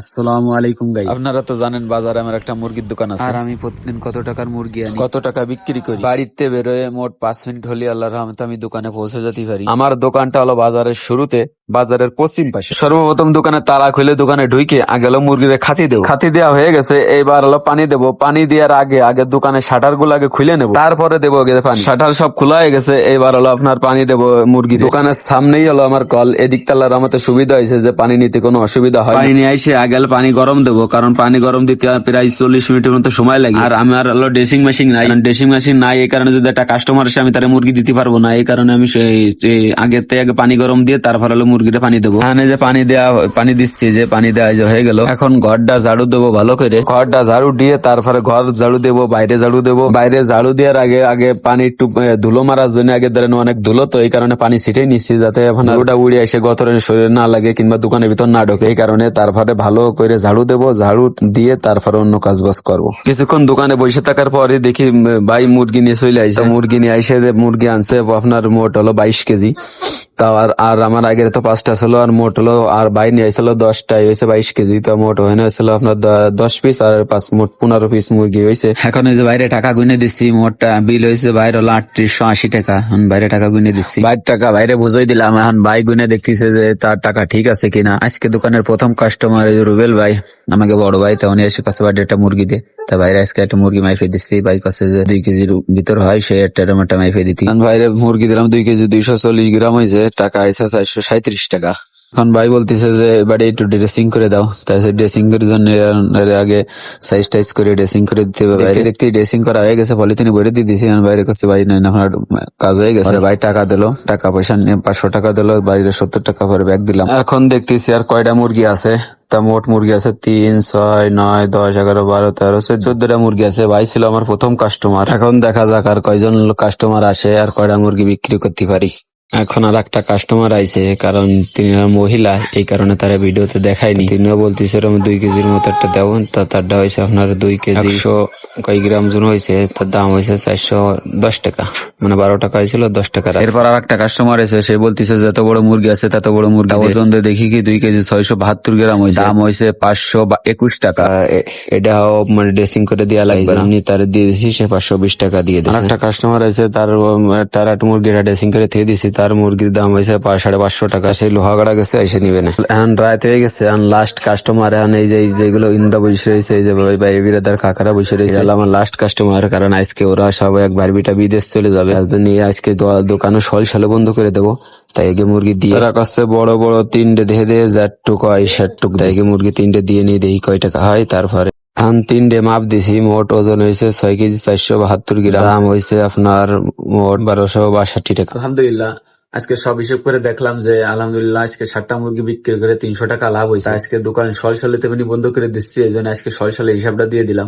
আসসালামু আলাইকুম আপনারা তো জানেন বাজারে আমার একটা মুরগির দোকান আছে। আর আমি প্রতিদিন কত টাকার মুরগি আনি? কত টাকা বিক্রি করি? বাড়িতে বেরোয় মোট পাঁচ মিনিট হলে রহমতে আমি দোকানে পৌঁছে যেতে পারি। আমার দোকানটা হলো বাজারের শুরুতে বাজারের পশ্চিম পাশে। সর্বপ্রথম দোকানে তালা খুলে দোকানে ঢুকে আগে হলো মুরগির খাতি দেবো। খাতি দেওয়া হয়ে গেছে এইবার হলো পানি দেবো। পানি দেওয়ার আগে আগে দোকানের শাটারগুলো আগে খুলে নেব। তারপরে দেবো পানি। শাটার সব খোলা হয়ে গেছে এইবার হলো আপনার পানি দেবো মুরগি দোকানের সামনেই হলো আমার কল। এদিক তাল্লার আমাদের সুবিধা হয়েছে যে পানি নিতে কোনো অসুবিধা হয় পানি নিয়ে এসে আগে পানি গরম দেবো, কারণ পানি গরম দিতে প্রায় চল্লিশ মিনিটের মতো সময় লাগে। আর আমার হলো ড্রেসিং মেশিন নাই ড্রেসিং মেশিন নাই, এই কারণে যদি একটা কাস্টমার এসে আমি তার মুরগি দিতে পারব না, এই কারণে আমি আগে আগে পানি গরম দিয়ে তারপর হলো মুরগিটা পানি দেবো। এখানে যে পানি দেওয়া পানি দিচ্ছি, যে পানি দেওয়া যে হয়ে গেল, এখন ঘরটা ঝাড়ু দেবো ভালো করে। ঘরটা ঝাড়ু দিয়ে তারপরে ঘর ঝাড়ু দেবো, বাইরে ঝাড়ু দেবো। বাইরে ঝাড়ু দেওয়ার আগে আগে পানি একটু ধুলো মারার জন্য আগে ধরেন অনেক ধুলো, তো এই কারণে পানি ছিটেই নিচ্ছি, যাতে এখন ধুলোটা উড়ে এসে গতরের শরীরে না লাগে কিংবা দোকানের ভিতর না ঢোকে, এই কারণে তারপরে ভালো করে ঝাড়ু দেব, ঝাড়ু দিয়ে তারপর অন্য কাজ বাজ করব। কিছুক্ষণ দোকানে বসে থাকার পরে দেখি ভাই মুরগি নিয়ে চলে আইসা মুরগি নিয়ে আইসে মুরগি আনছে, আপনার মোট হলো বাইশ কেজি। তাও আর আর আমার আগের তো পাঁচটা ছিল আর মোট হলো আর বাই নিয়ে আসছিল দশটা হয়েছে বাইশ কেজি তো মোট হয়ে হয়েছিল আপনার দশ পিস আর পাঁচ মোট পনেরো পিস মুরগি হয়েছে। এখন ওই যে বাইরে টাকা গুনে দিচ্ছি মোটটা বিল হয়েছে বাইরে হলো আটত্রিশশো আশি টাকা। এখন বাইরে টাকা গুনে দিচ্ছি বাইর টাকা বাইরে বুঝাই দিলাম এখন ভাই গুনে দেখতেছে যে তার টাকা ঠিক আছে কিনা। আজকে দোকানের প্রথম কাস্টমার রুবেল ভাই আমাকে বড় ভাই তো উনি এসে কাছে বাড়ি একটা মুরগি দিয়ে। তা বাইরে আজকে একটা মুরগি মাইফে দিচ্ছি ভাই কাছে যে দুই কেজির ভিতর হয় সে একটা একটা মাইফে দিতি। বাইরে মুরগি দিলাম দুই কেজি দুইশো চল্লিশ গ্রাম হয়েছে টাকা আইসা চারশো সাঁত্রিশ টাকা। এখন ভাই বলতেছে যে এবারে একটু ড্রেসিং করে দাও। তাই ড্রেসিং এর জন্য আগে সাইজ টাইজ করে ড্রেসিং করে দিতে হবে। বাইরে দেখতে ড্রেসিং করা হয়ে গেছে পলিথিনে ভরে দিয়ে দিয়েছি বাইরের কাছে ভাই নাই আপনার কাজ হয়ে গেছে। ভাই টাকা দিলো টাকা পয়সা নিয়ে পাঁচশো টাকা দিলো বাইরে সত্তর টাকা পরে ব্যাগ দিলাম। এখন দেখতেছি আর কয়টা মুরগি আছে। তা মোট মুরগি আছে তিন, ছয়, নয়, দশ, এগারো, বারো, তেরো চোদ্দটা মুরগি আছে। ভাই ছিল আমার প্রথম কাস্টমার এখন দেখা যাক আর কয়জন কাস্টমার আসে আর কয়টা মুরগি বিক্রি করতে পারি। এখন আর একটা কাস্টমার আইছে কারণ তিনি মহিলা এই কারণে তারা ভিডিওতে দেখায়নি। তিনিও বলতেছে এরকম দুই কেজির মতো একটা দেবেন তা তারটা হয়েছে আপনার দুই কেজি একশো কয় গ্রাম জন হয়েছে তার দাম হয়েছে চারশো দশ টাকা। মানে বারো টাকা হয়েছিল দশ টাকা এরপর আর একটা কাস্টমার এসে সে বলতেছে যত বড় মুরগি আছে তত বড় মুরগি ওজন দিয়ে দেখি কি দুই কেজি ছয়শো বাহাত্তর গ্রাম হয়েছে। দাম হয়েছে পাঁচশো বা একুশ টাকা। এটা মানে ড্রেসিং করে দেওয়া লাগবে আমি তার দিয়ে দিছি সে পাঁচশো বিশ টাকা দিয়ে দিয়েছে। একটা কাস্টমার আছে তার তার একটা মুরগিটা ড্রেসিং করে দিয়ে দিছি তার মুরগির দাম হয়েছে সাড়ে পাঁচশো টাকা। সেই লোহাগাড়া গেছে, এসে নিবে না। এখন রাত হয়ে গেছে, এখন লাস্ট কাস্টমার এখন এই যে যেগুলো ইন্দ্রা বসে রয়েছে, এই যে বাইরে বিরাদার কাকারা বসে রয়েছে আমার লাস্ট কাস্টমার কারণ আজকে ওরা সব এক বারবিটা বিদেশ চলে যাবে। নিয়ে আজকে দো- দোকানও সল সালে বন্ধ করে দেবো, তাই এগে মুরগি দিয়ে তারা কাছে বড় বড় তিনটে দেখে দিয়ে যার টুক হয় ষাট টুক তাই এগে মুরগি তিনটে দিয়ে নিয়ে দেখি কয় টাকা হয়, তারপরে এখন তিনটে মাপ দিছি, মোট ওজন হয়েছে ছয় কেজি চারশো বাহাত্তর গ্রাম। হয়েছে আপনার মোট বারোশো বাষট্টি টাকা। আলহামদুলিল্লাহ। আজকে সব হিসেব করে দেখলাম যে, আলহামদুলিল্লাহ, আজকে ষাটটা মুরগি বিক্রি করে তিনশো টাকা লাভ হয়েছে। আজকে দোকান সলসলে তেমনি বন্ধ করে দিচ্ছি, এই জন্য আজকে সলসলে হিসাবটা দিয়ে দিলাম।